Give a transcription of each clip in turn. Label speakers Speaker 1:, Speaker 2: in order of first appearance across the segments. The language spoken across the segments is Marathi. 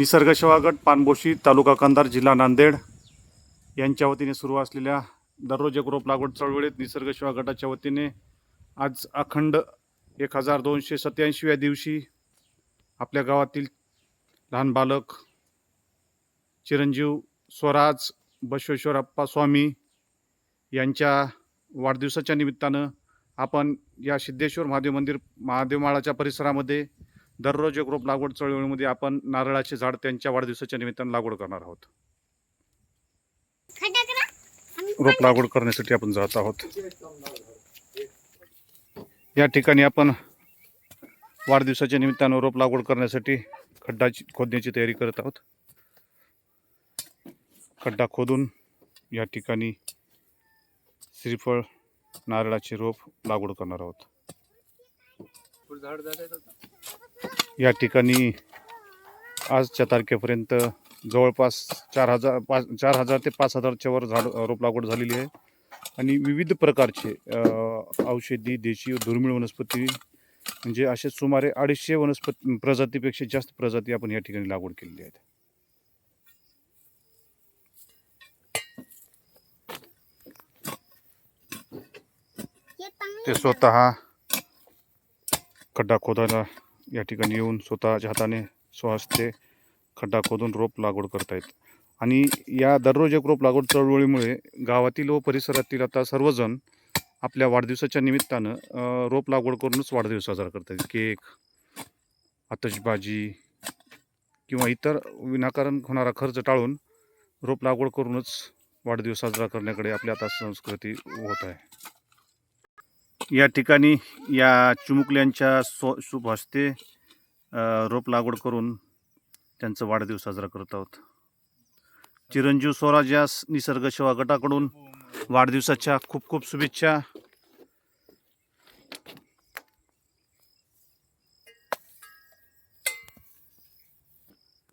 Speaker 1: निसर्ग सेवा गट पानबोशी तालुका कंधार जिल्हा नांदेड यांच्या वतीने सुरू असलेल्या दररोज एक रोप लागवड चळवळीत निसर्ग सेवा गटाच्या वतीने आज अखंड एक हजार दोनशे सत्याऐंशीव्या दिवशी आपल्या गावातील लहान बालक चिरंजीव स्वराज बसवेश्वरप्पा स्वामी यांच्या वाढदिवसाच्या निमित्तानं आपण या सिद्धेश्वर महादेव मंदिर महादेवमाळाच्या परिसरामध्ये दररोज एक रोप लागवड चळवळीमध्ये आपण नारळाचे झाड त्यांच्या वाढदिवसाच्या निमित्तानं लागवड करणार आहोत.
Speaker 2: खड्डा करा आम्ही
Speaker 1: रोप लागवड करण्यासाठी आपण जात आहोत. या ठिकाणी आपण वाढदिवसाच्या निमित्तानं रोप लागवड करण्यासाठी खड्डाची खोदण्याची तयारी करत आहोत. खड्डा खोदून या ठिकाणी श्रीफळ नारळाचे रोप लागवड करणार आहोत. या ठिकाणी आजच्या तारखेपर्यंत जवळपास चार हजार पाच चार हजार ते पाच हजारच्या वर झाड रोप लागवड झालेली आहे. आणि विविध प्रकारचे औषधी देशी दुर्मिळ वनस्पती म्हणजे असे सुमारे अडीचशे वनस्पती प्रजातीपेक्षा जास्त प्रजाती आपण या ठिकाणी लागवड केलेली आहेत. ते स्वतः खड्डा खोदायला या ठिकाणी येऊन स्वतःच्या हाताने स्वहस्ते खड्डा खोदून रोप लागवड करतायत. आणि या दररोज एक रोप लागवड चळवळीमुळे गावातील व परिसरातील आता सर्वजण आपल्या वाढदिवसाच्या निमित्तानं रोप लागवड करूनच वाढदिवस साजरा करतात केक आतषबाजी किंवा इतर विनाकारण होणारा खर्च टाळून रोप लागवड करूनच वाढदिवस साजरा करण्याकडे आपली आता संस्कृती होत आहे. या ठिकाणी या चिमुकल्यांच्या सु शुभ हस्ते रोप लागवड करून त्यांचा वाढदिवस साजरा करत आहोत. चिरंजीव स्वराज या निसर्ग सेवा गटाकडून वाढदिवसाच्या खूप खूप शुभेच्छा.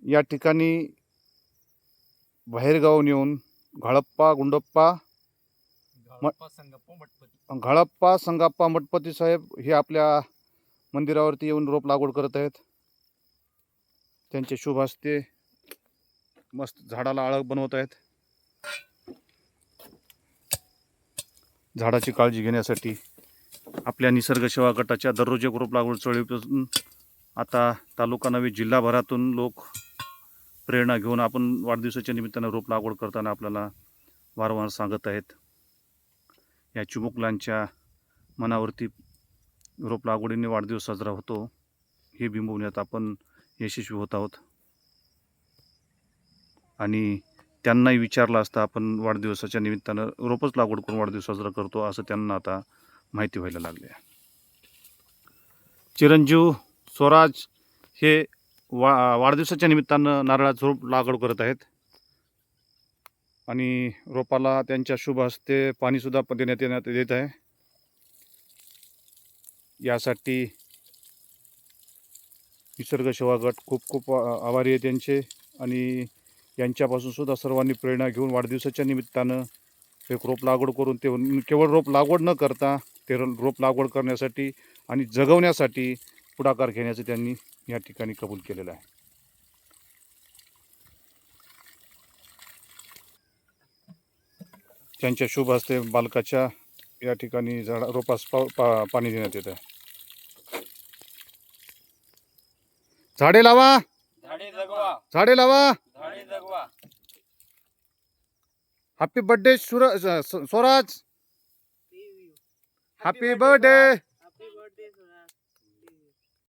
Speaker 1: या ठिकाणी बाहेरगावून येऊन घाळप्पा गुंडप्पा
Speaker 3: संगप्पा मठपती
Speaker 1: घाळप्पा संगाप्पा मठपती साहेब हे आपल्या मंदिरावरती येऊन रोप लागवड करत आहेत. त्यांचे शुभ हस्ते मस्त झाडाला आळग बनवत आहेत. झाडाची काळजी घेण्यासाठी आपल्या निसर्ग सेवा गटाच्या दररोज एक रोप लागवड चळवळीपासून आता तालुका नव्हे जिल्हाभरातून लोक प्रेरणा घेऊन आपण वाढदिवसाच्या निमित्तानं रोप लागवड करताना आपल्याला वारंवार सांगत आहेत. या चिमुकलांच्या मनावरती रोप लागवडीने वाढदिवस साजरा होतो. हे बिंबवण्यात आपण यशस्वी होत आहोत. आणि त्यांनाही विचारलं असता आपण वाढदिवसाच्या निमित्तानं रोपच लागवड करून वाढदिवस साजरा करतो असं त्यांना आता माहिती व्हायला लागली आहे चिरंजीव स्वराज हे वा वाढदिवसाच्या निमित्तानं नारळाचं रोप लागवड करत आहेत. आणि रोपाला त्यांच्या शुभ हस्ते पाणीसुद्धा देण्यात येण्यात येत आहे. यासाठी निसर्ग सेवा गट खूप खूप आभारी आहे त्यांचे आणि यांच्यापासूनसुद्धा सर्वांनी प्रेरणा घेऊन वाढदिवसाच्या निमित्तानं एक रोप लागवड करून ते केवळ रोप लागवड न करता ते रोप लागवड करण्यासाठी आणि जगवण्यासाठी पुढाकार घेण्याचं त्यांनी या ठिकाणी कबूल केलेलं आहे. त्यांच्या शुभ हस्ते बालकाच्या या ठिकाणी झाडा रोपास पा, पा, पाणी देण्यात येत. आहे झाडे लावा.
Speaker 3: झाडे जगवा.
Speaker 1: झाडे लावा.
Speaker 3: झाडे जगवा.
Speaker 1: हॅपी बर्थडे सुर स्वराज.
Speaker 2: Happy birthday